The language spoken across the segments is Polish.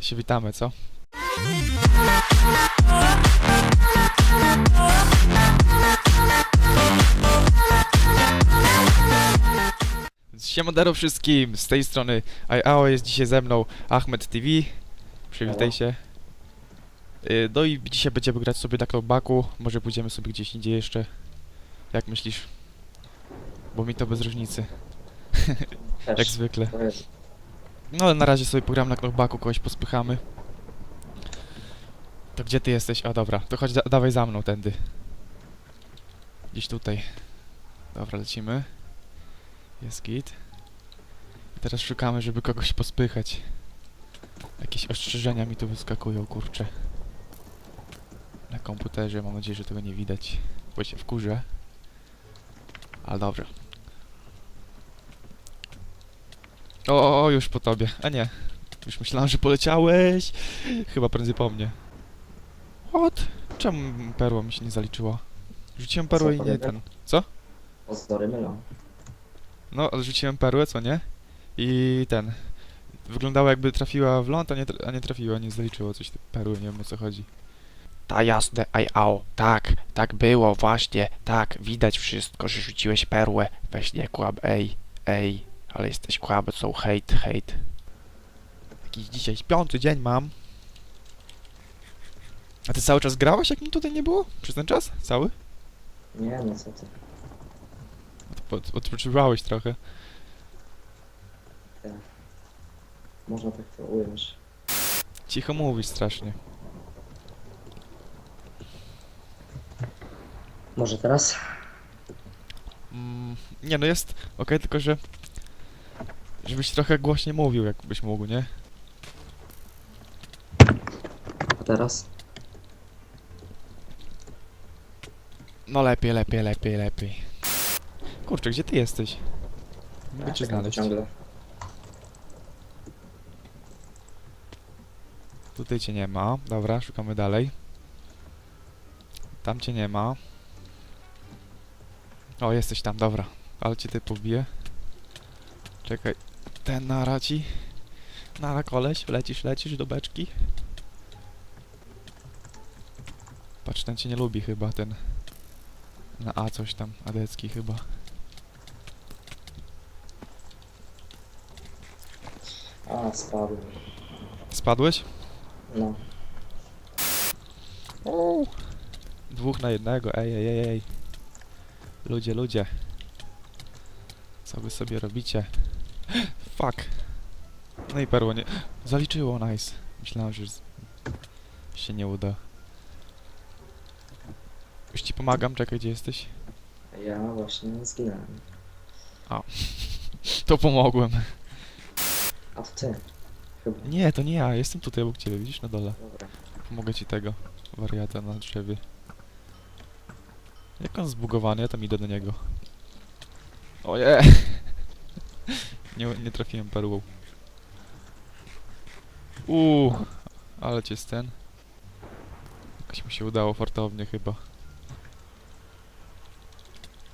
To się witamy, co? Siemodero wszystkim, z tej strony IAO jest dzisiaj ze mną Ahmed TV. Przywitaj się. Y, No i dzisiaj będziemy grać sobie na knockbacku, może pójdziemy sobie gdzieś indziej jeszcze. Jak myślisz? Bo mi to bez różnicy, Też. jak zwykle. To jest. No ale na razie sobie pogram na knockbacku, kogoś pospychamy. To gdzie ty jesteś? A dobra, to chodź, da dawaj za mną tędy. Gdzieś tutaj. Dobra, lecimy. Jest git. I teraz szukamy, żeby kogoś pospychać. Jakieś ostrzeżenia mi tu wyskakują, kurczę. Na komputerze, mam nadzieję, że tego nie widać. Bo się wkurzę. Ale dobrze. O, o, już po tobie. A nie. Już myślałem, że poleciałeś. Chyba prędzej po mnie. What? Czemu perło mi się nie zaliczyło? Rzuciłem perłę i nie ten. Co? Pozory mylą. No, ale rzuciłem perłę, co nie? I ten. Wyglądało jakby trafiła w ląd, a nie, tra- a nie trafiła, nie zaliczyło coś te perły, nie wiem o co chodzi. Ta jasne, aj au, tak, tak było, właśnie, tak, widać wszystko, że rzuciłeś perłę. Weź nie kłam, ej, ej, ale jesteś kłamcą, hejt, hejt. Jakiś dzisiaj śpiący dzień mam. A ty cały czas grałeś, jak mi tutaj nie było? Przez ten czas? Cały? Nie, no co ty. Od, odpoczywałeś trochę. Można tak to ująć. Cicho mówisz strasznie. Może teraz? Mm, nie no jest okej, tylko że żebyś trochę głośniej mówił, jakbyś mógł, nie? A teraz? No lepiej, lepiej, lepiej, lepiej. Kurczę, gdzie ty jesteś? Nie Mogę cię znaleźć. Ciągle. Tutaj cię nie ma. Dobra, szukamy dalej. Tam cię nie ma. O, jesteś tam, dobra. Ale cię ty pobiję. Czekaj. Ten nara ci. Nara koleś, lecisz, lecisz do beczki. Patrz, ten cię nie lubi chyba, ten... Na A coś tam, Adecki chyba. A, spadłem. Spadłeś? No. Uuu. Dwóch na jednego, ej, ej, ej, ej. Ludzie, ludzie. Co wy sobie robicie? Fuck. No i perło nie... Zaliczyło, nice. Myślałem, że z... się nie uda. Już ci pomagam, czekaj, gdzie jesteś? Ja właśnie zginąłem. To pomogłem. A to ty. Chyba. Nie, to nie ja, jestem tutaj obok ciebie, widzisz, na dole. Dobra. Pomogę ci tego wariata na drzewie. Jak on zbugowany, ja tam idę do niego. Oje! Nie, nie trafiłem perłą. Uuu, ale cię ten. Jakoś mi się udało fartownie chyba.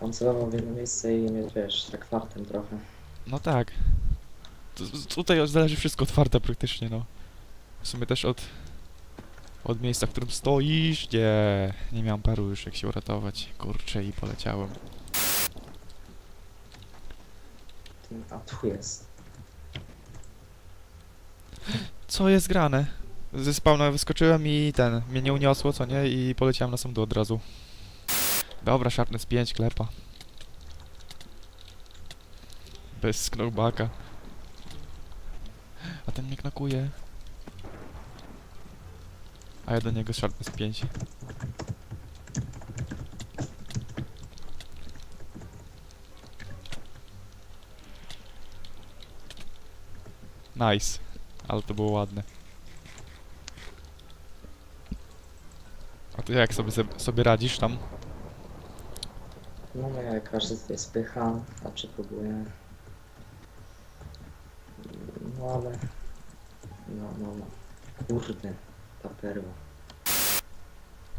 On celował w jedno miejsce i mnie, wiesz, tak fartem trochę. No tak. Tu- Tutaj zależy wszystko od farta praktycznie, no. W sumie też od... Od miejsca, w którym stoisz, gdzie nie miałem paru już jak się uratować. Kurczę i poleciałem. A tu jest. Co jest grane? Ze spawna wyskoczyłem i ten, mnie nie uniosło, co nie? I poleciałem na sam od razu. Dobra, Sharpness 5, klepa. Bez knockbacka. A ten mnie knakuje. A ja do niego Sharpness 5. Nice. Ale to było ładne. A ty jak sobie, sobie radzisz tam? No, no ja każdy tutaj spycha, a czy próbuje. No ale... No, no, no. Kurde. Ta perła.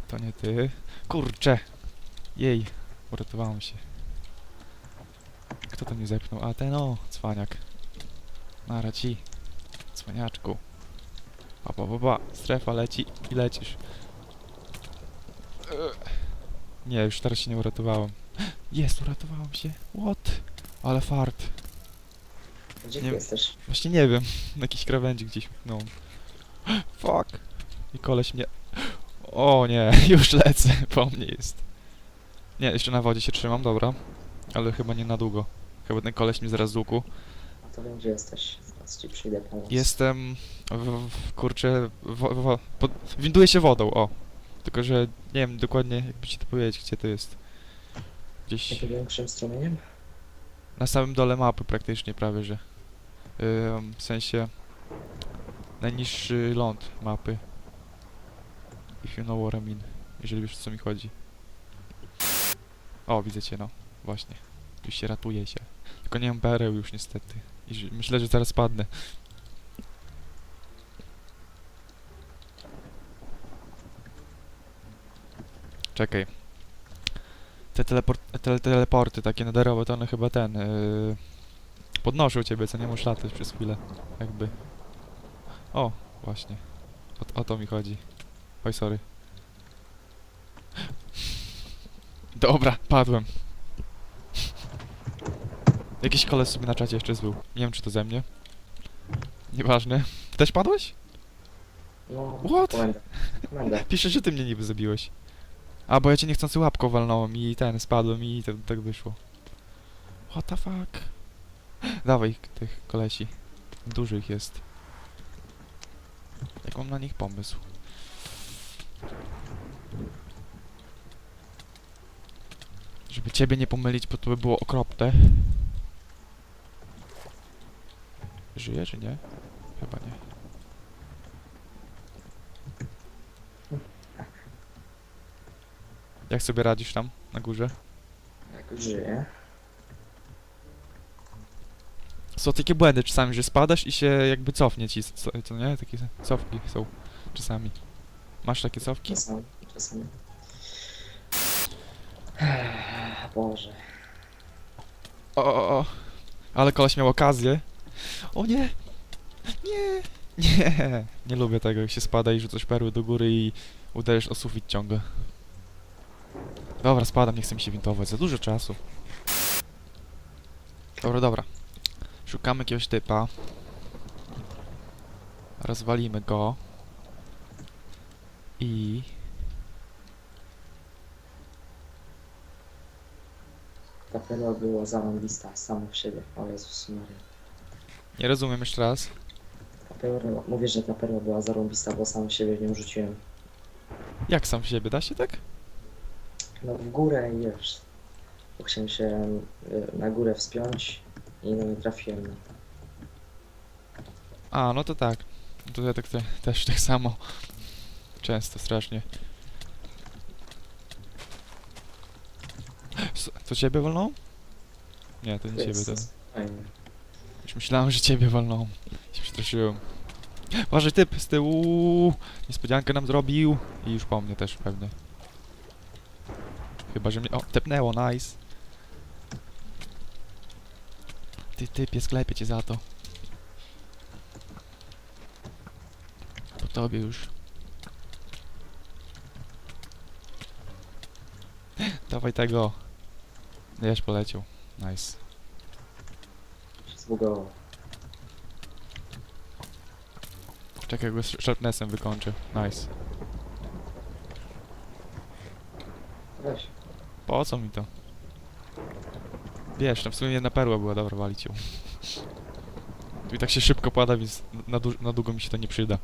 To nie ty. Kurczę! Jej, uratowałem się. Kto to nie zepchnął? A ten o, cwaniak. Nara ci. Cwaniaczku. pa, pa, pa. Strefa leci i lecisz. Nie, już teraz się nie uratowałem. Jest, uratowałem się. What? Ale fart. Gdzie Nie- jesteś? Właśnie nie wiem. Na jakiś krawędzi gdzieś. No. Fuck. I koleś mnie... O nie, już lecę. Po mnie jest. Nie, jeszcze na wodzie się trzymam, dobra. Ale chyba nie na długo. Chyba ten koleś mnie zaraz z łuku. To wiem gdzie jesteś. Zaraz ci przyjdę pomóc. Jestem... W, w, kurczę... Pod, winduję się wodą, o. Tylko, że nie wiem dokładnie, jakby ci to powiedzieć, gdzie to jest. Gdzieś Jakim większym strumieniem? na samym dole mapy praktycznie prawie, że. Ym, w sensie... Najniższy ląd mapy. If you know what I mean. Jeżeli wiesz o co mi chodzi. O, widzę cię, no. Właśnie. Już się ratuje się. Tylko nie mam pereł już niestety. I myślę, że zaraz padnę. Czekaj. Te, teleport, te teleporty takie nadarowe, to one chyba ten... Yy, podnoszą ciebie, co nie możesz latać przez chwilę. Jakby. O, właśnie. O, o to mi chodzi. Oj, sorry. Dobra, padłem. Jakiś koleś sobie na czacie jeszcze zbył. Nie wiem, czy to ze mnie. Nieważne. Też padłeś? No, What? komendę. Komendę. Pisze, że ty mnie niby zabiłeś. A, bo ja cię niechcący łapką walnąłem i ten, spadłem i tak, tak wyszło. What the fuck? Dawaj tych kolesi. Dużo ich jest. Jak mam na nich pomysł? Żeby ciebie nie pomylić, bo to by było okropne. Żyje, czy nie? Chyba nie. Jak sobie radzisz tam, na górze? Jak żyję. Są takie błędy czasami, że spadasz i się jakby cofnie ci, co, co nie? Takie cofki są czasami. Masz takie cofki? Czasami. Czasami. Boże. O, o, o. Ale koleś miał okazję. O nie! Nie! Nie! Nie lubię tego, jak się spada i rzucasz perły do góry i uderzysz o sufit ciągle. Dobra, spadam, nie chcę mi się wintować, za dużo czasu. Dobra, dobra. Szukamy jakiegoś typa. Rozwalimy go. I... Ta perła była zarąbista sama w siebie. O Jezus Maria. Nie rozumiem jeszcze raz. Perła, mówię, że ta perła była zarąbista, bo sam siebie w nią rzuciłem. Jak sam w siebie, da się tak? No w górę i wiesz. Bo chciałem się y, na górę wspiąć i no nie trafiłem. No. A, no to tak. To ja tak te, też tak samo. Często, strasznie. S- To ciebie walną? Nie, to nie ciebie, to... Fajnie. Już myślałem, że ciebie walną. Się przestraszyłem. Uważaj, typ z tyłu! Niespodziankę nam zrobił. I już po mnie też pewnie. Chyba, że mnie... O, tepnęło, nice. Ty, typie, sklepię cię za to. Po tobie już. Dawaj tego. Wiesz, poleciał. Nice. Zbugował. Czekaj, go z sharpnessem wykończę. Nice. Weź. Po co mi to? Wiesz, tam w sumie jedna perła była, dobra, walić ją. Tu i tak się szybko pada, więc na, na długo mi się to nie przyda.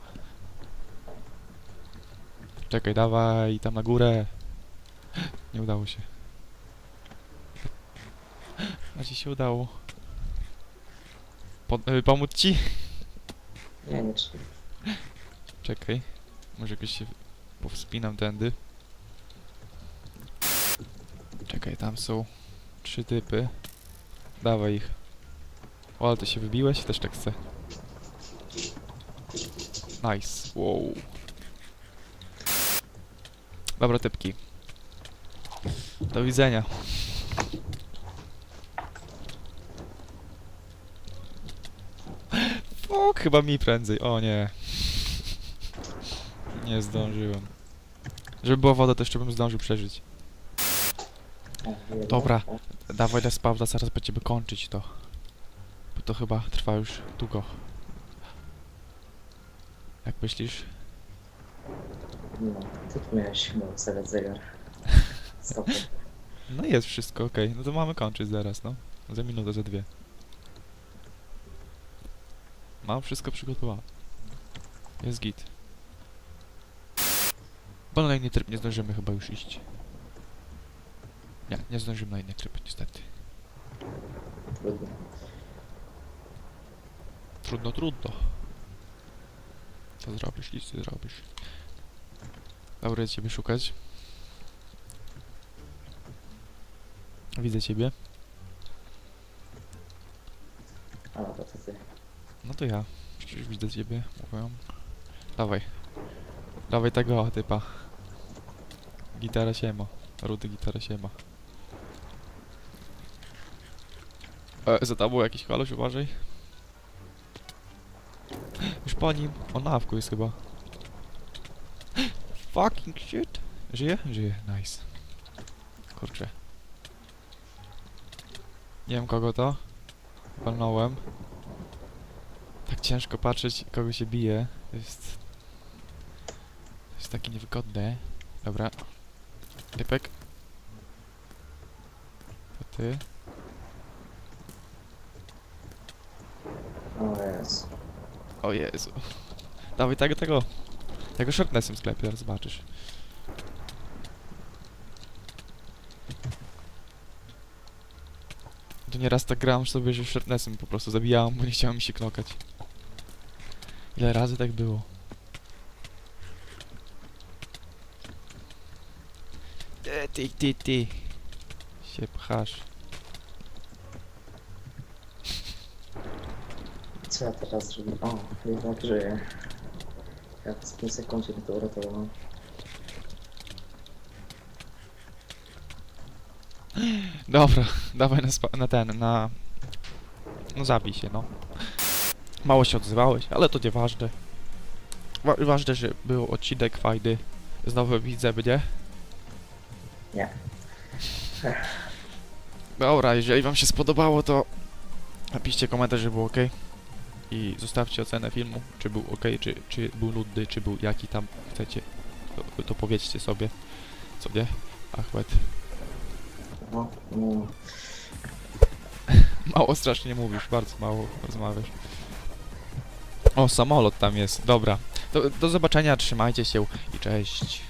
Czekaj, dawaj, tam na górę. Nie udało się. A ci się udało. Po, y, pomóc ci? Nie, nie trzeba. Czekaj. Może jakoś się powspinam tędy. Czekaj, tam są trzy typy. Dawaj ich. O, ale ty się wybiłeś? Też tak chcę. Nice. Wow. Dobra, typki. Do widzenia. Fuck, chyba mi prędzej. O nie. Nie zdążyłem. Żeby była woda, to jeszcze bym zdążył przeżyć. Dobra. Dawaj let's spawna, zaraz będziemy kończyć to. Bo to chyba trwa już długo. Jak myślisz? No, ty tu miałeś chyba ustawiać zegar. Stop. No jest wszystko okej. No to mamy kończyć zaraz, no. Za minutę, za dwie. Mam wszystko przygotowane. Jest git. Bo na inny tryb nie zdążymy chyba już iść. Nie, nie zdążymy na inny tryb, niestety. Trudno. Trudno. Co zrobisz, nic nie zrobisz. Dobra, ciebie szukać. Widzę ciebie. A, to, to ty. No to ja. Przecież widzę ciebie, mówię. Dawaj. Dawaj tego typa. Gitara siema. Rudy gitara siema. E, za tobą jakiś koleś, uważaj. Już po nim. On na jest chyba. Fucking shit. Żyje? Żyje. Nice. Kurczę. Nie wiem kogo to. Walnąłem. Ciężko patrzeć, kogo się bije. To jest... To jest takie niewygodne. Dobra. Typek. To ty. O Jezu. O Jezu. Dawaj tego, tego. Tego shortnessem sklepie, zaraz zobaczysz. To nieraz tak grałem sobie, że shortnessem po prostu zabijałem, bo nie chciałem mi się knokać. Ile razy tak było? E, Ty, ty, ty. Się pchasz. Co ja teraz zrobię? O, jednak żyję. Ja z 5 sekund się to. Dobra, dawaj na, spa- na ten, na... No zabij się, no. Mało się odzywałeś, ale to nieważne. Wa ważne, że był odcinek fajny. Znowu widzę mnie. Nie. Dobra, jeżeli wam się spodobało, to napiszcie komentarz, że było ok. I zostawcie ocenę filmu, czy był ok, czy, czy był nudny, czy był jaki tam chcecie. To, to powiedzcie sobie, co nie? Achmed. No, no. Mało strasznie mówisz, bardzo mało rozmawiasz. O, samolot tam jest, dobra. Do, do zobaczenia, trzymajcie się i cześć.